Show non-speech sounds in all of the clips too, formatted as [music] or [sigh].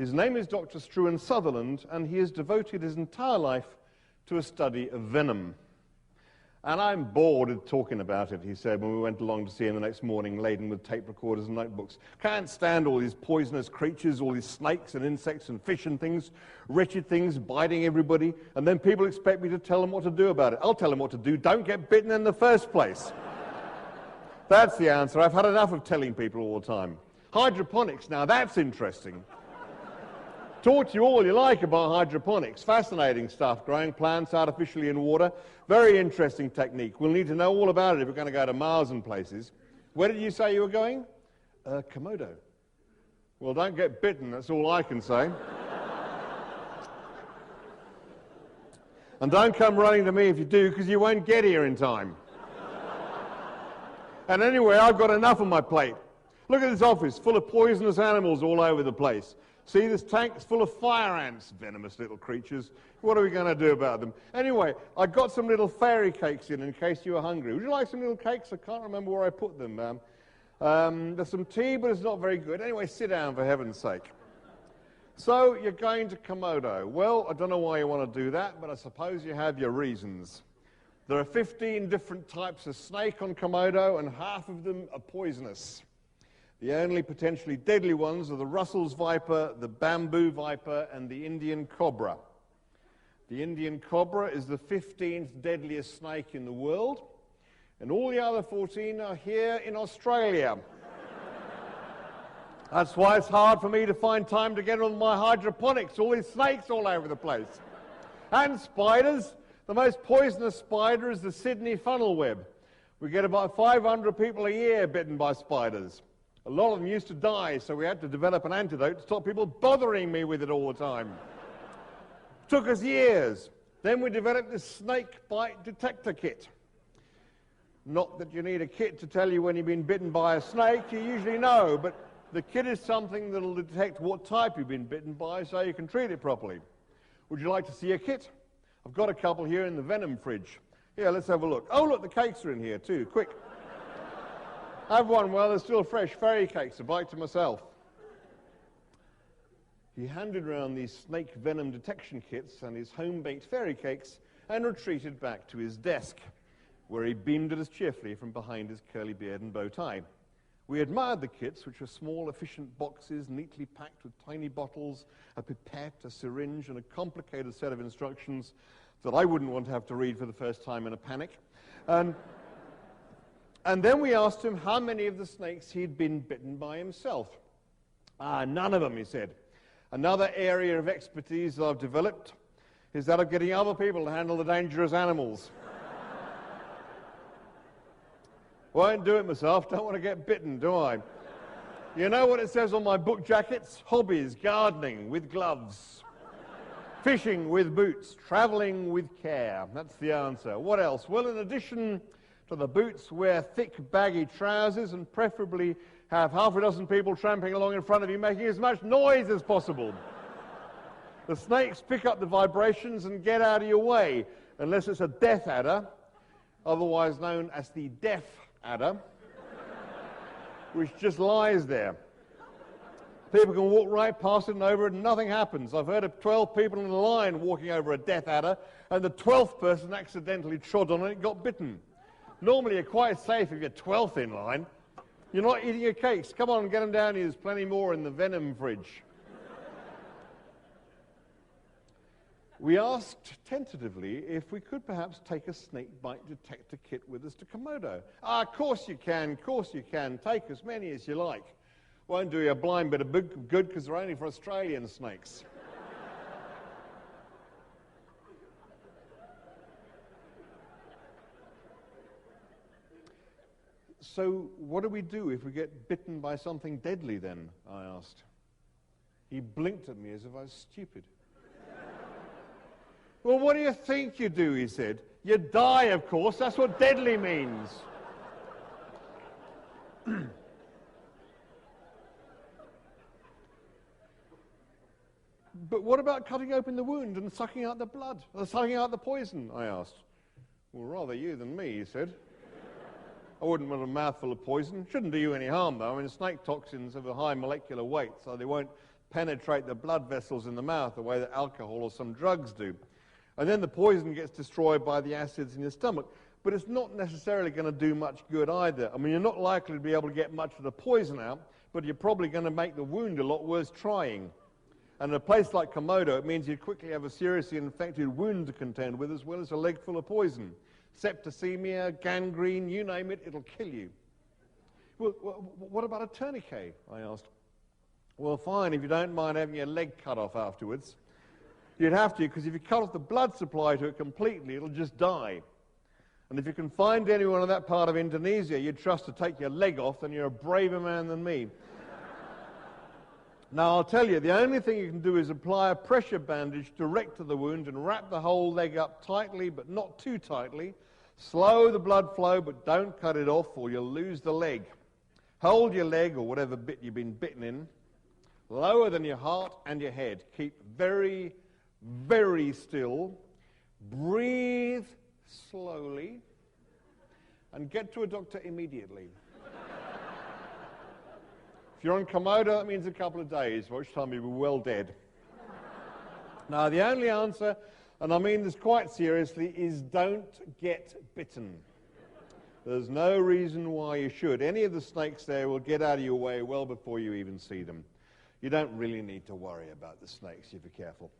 His name is Dr. Struan Sutherland, and he has devoted his entire life to a study of venom. And I'm bored of talking about it, he said when we went along to see him the next morning, laden with tape recorders and notebooks. Can't stand all these poisonous creatures, all these snakes and insects and fish and things, wretched things biting everybody, and then people expect me to tell them what to do about it. I'll tell them what to do. Don't get bitten in the first place. that's the answer. I've had enough of telling people all the time. Hydroponics, now that's interesting. To you all you like about hydroponics. Fascinating stuff, growing plants artificially in water. Very interesting technique. We'll need to know all about it if we're going to go to Mars and places. Where did you say you were going? Uh, Komodo. Well, don't get bitten, that's all I can say. and don't come running to me if you do, because you won't get here in time. and anyway, I've got enough on my plate. Look at this office, full of poisonous animals all over the place. See, this tank's full of fire ants, venomous little creatures. What are we going to do about them? Anyway, I got some little fairy cakes in in case you were hungry. Would you like some little cakes? I can't remember where I put them. Um, um, there's some tea, but it's not very good. Anyway, sit down for heaven's sake. So you're going to Komodo. Well, I don't know why you want to do that, but I suppose you have your reasons. There are 15 different types of snake on Komodo, and half of them are poisonous. The only potentially deadly ones are the Russell's viper, the bamboo viper, and the Indian cobra. The Indian cobra is the 15th deadliest snake in the world, and all the other 14 are here in Australia. That's why it's hard for me to find time to get on my hydroponics, all these snakes all over the place. And spiders. The most poisonous spider is the Sydney funnel web. We get about 500 people a year bitten by spiders. A lot of them used to die, so we had to develop an antidote to stop people bothering me with it all the time. Took us years. Then we developed this snake bite detector kit. Not that you need a kit to tell you when you've been bitten by a snake, you usually know, but the kit is something that will detect what type you've been bitten by so you can treat it properly. Would you like to see a kit? I've got a couple here in the venom fridge. Here, let's have a look. Oh, look, the cakes are in here too. Quick. Have one while they're still fresh. Fairy cakes, a bite to myself. He handed round these snake venom detection kits and his home-baked fairy cakes and retreated back to his desk, where he beamed at us cheerfully from behind his curly beard and bow tie. We admired the kits, which were small, efficient boxes neatly packed with tiny bottles, a pipette, a syringe, and a complicated set of instructions that I wouldn't want to have to read for the first time in a panic. And and then we asked him how many of the snakes he'd been bitten by himself. Ah, none of them, he said. Another area of expertise that I've developed is that of getting other people to handle the dangerous animals. [laughs] Won't do it myself, don't want to get bitten, do I? You know what it says on my book jackets? Hobbies, gardening with gloves, fishing with boots, traveling with care. That's the answer. What else? Well, in addition to the boots, wear thick, baggy trousers, and preferably have half a dozen people tramping along in front of you making as much noise as possible. the snakes pick up the vibrations and get out of your way, unless it's a death adder, otherwise known as the deaf adder, which just lies there. People can walk right past it and over it and nothing happens. I've heard of 12 people in a line walking over a death adder and the 12th person accidentally trod on it and got bitten. Normally, you're quite safe if you're 12th in line. You're not eating your cakes. Come on, get them down here. There's plenty more in the venom fridge. we asked tentatively if we could perhaps take a snake bite detector kit with us to Komodo. Ah, of course you can, of course you can. Take as many as you like. Won't do you a blind bit of good because they're only for Australian snakes. So, what do we do if we get bitten by something deadly then? I asked. He blinked at me as if I was stupid. [laughs] well, what do you think you do? He said. You die, of course. That's what deadly means. [clears throat] but what about cutting open the wound and sucking out the blood, or sucking out the poison? I asked. Well, rather you than me, he said. I wouldn't want a mouthful of poison. Shouldn't do you any harm, though. I mean, snake toxins have a high molecular weight, so they won't penetrate the blood vessels in the mouth the way that alcohol or some drugs do. And then the poison gets destroyed by the acids in your stomach. But it's not necessarily going to do much good either. I mean, you're not likely to be able to get much of the poison out, but you're probably going to make the wound a lot worse trying. And in a place like Komodo, it means you'd quickly have a seriously infected wound to contend with, as well as a leg full of poison. Septicemia, gangrene, you name it, it'll kill you. Well, what about a tourniquet? I asked. Well, fine, if you don't mind having your leg cut off afterwards. You'd have to, because if you cut off the blood supply to it completely, it'll just die. And if you can find anyone in that part of Indonesia you'd trust to take your leg off, then you're a braver man than me. Now, I'll tell you, the only thing you can do is apply a pressure bandage direct to the wound and wrap the whole leg up tightly, but not too tightly. Slow the blood flow, but don't cut it off or you'll lose the leg. Hold your leg or whatever bit you've been bitten in lower than your heart and your head. Keep very, very still. Breathe slowly and get to a doctor immediately. If you're on Komodo, that means a couple of days, which time you'll be well dead. [laughs] now, the only answer, and I mean this quite seriously, is don't get bitten. There's no reason why you should. Any of the snakes there will get out of your way well before you even see them. You don't really need to worry about the snakes if you're careful.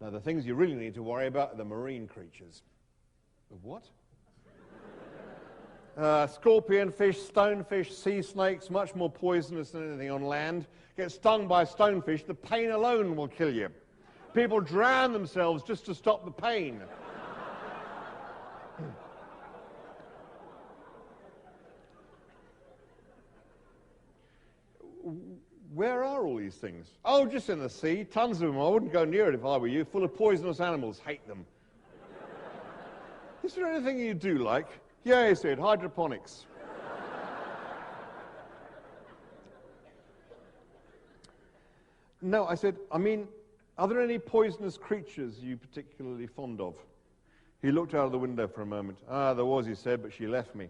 Now, the things you really need to worry about are the marine creatures. The what? Uh, scorpion fish, stonefish, sea snakes, much more poisonous than anything on land. Get stung by a stonefish, the pain alone will kill you. People drown themselves just to stop the pain. Where are all these things? Oh, just in the sea. Tons of them. I wouldn't go near it if I were you. Full of poisonous animals. Hate them. Is there anything you do like? Yeah, he said, hydroponics. no, I said, I mean, are there any poisonous creatures you particularly fond of? He looked out of the window for a moment. Ah, there was, he said, but she left me.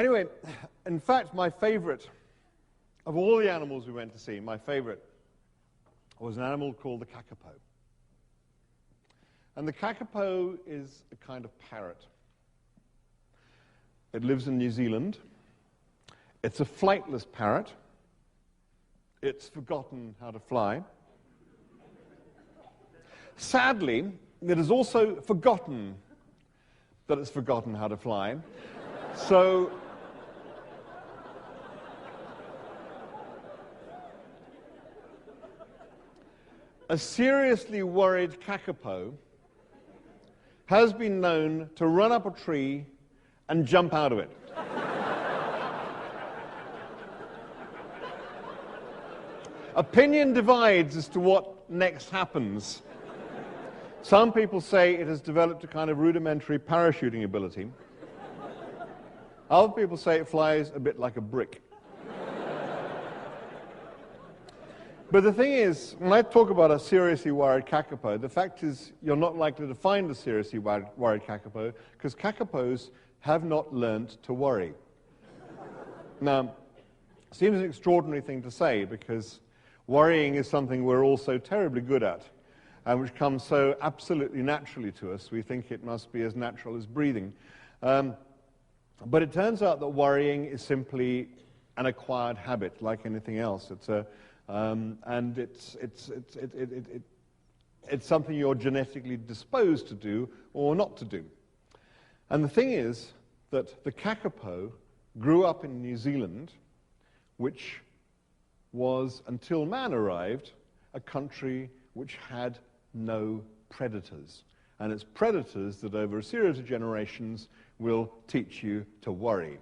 Anyway, in fact, my favorite of all the animals we went to see, my favorite was an animal called the kakapo. And the kakapo is a kind of parrot. It lives in New Zealand. It's a flightless parrot. It's forgotten how to fly. Sadly, it has also forgotten that it's forgotten how to fly. So a seriously worried kakapo has been known to run up a tree and jump out of it. Opinion divides as to what next happens. Some people say it has developed a kind of rudimentary parachuting ability. Other people say it flies a bit like a brick. But the thing is, when I talk about a seriously worried kakapo, the fact is you're not likely to find a seriously worried, kakapo because kakapos have not learnt to worry. [laughs] now, seems an extraordinary thing to say because worrying is something we're all so terribly good at and which comes so absolutely naturally to us. We think it must be as natural as breathing. Um, but it turns out that worrying is simply an acquired habit like anything else. It's a um, and it's, it's, it's, it, it, it, it's something you're genetically disposed to do or not to do. And the thing is that the kakapo grew up in New Zealand, which was, until man arrived, a country which had no predators. And it's predators that over a series of generations will teach you to worry.